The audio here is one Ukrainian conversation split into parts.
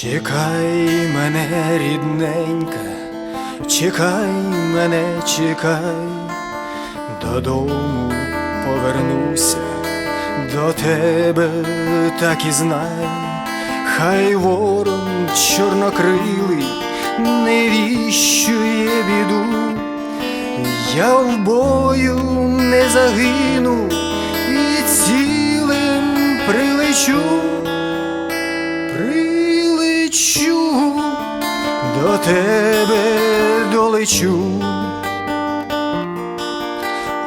Чекай мене, рідненька, чекай мене, чекай, додому повернуся, до тебе так і знай, хай ворон чорнокрилий не віщує біду, я в бою не загину і цілим прилечу прилечу, до тебе долечу,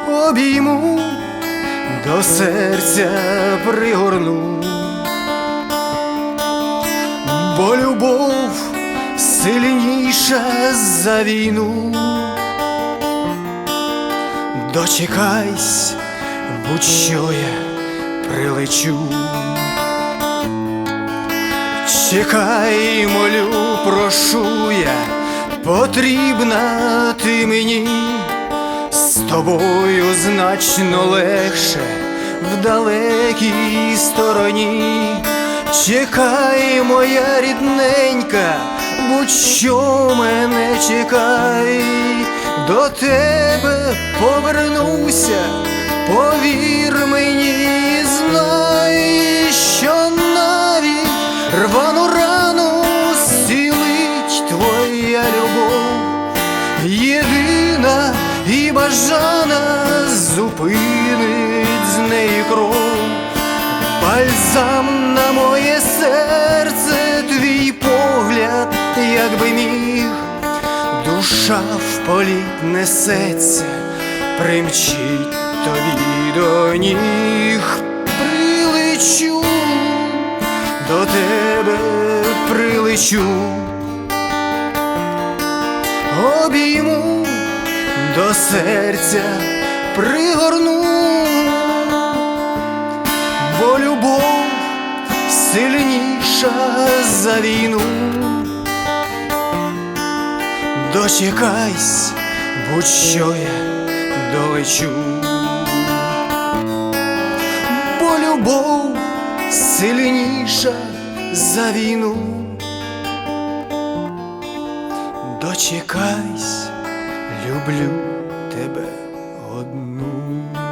обійму, до серця пригорну, бо любов сильніша за війну. Дочекайсь, будь-що я прилечу. Чекай, молю, прошу я, потрібна ти мені, з тобою значно легше в далекій стороні. Чекай, моя рідненька, будь-що мене чекай, до тебе повернуся, повір мені, знай, єдина і бажана зупинить з неї кров, бальзам на моє серце, твій погляд, якби міг, душа в політ несеться, примчить тобі до ніг, прилечу до тебе прилечу, до серця пригорну, бо любов сильніша за війну. Дочекайсь, будь-що я долечу, бо любов сильніша за війну. Дочекайсь, люблю тебе одну.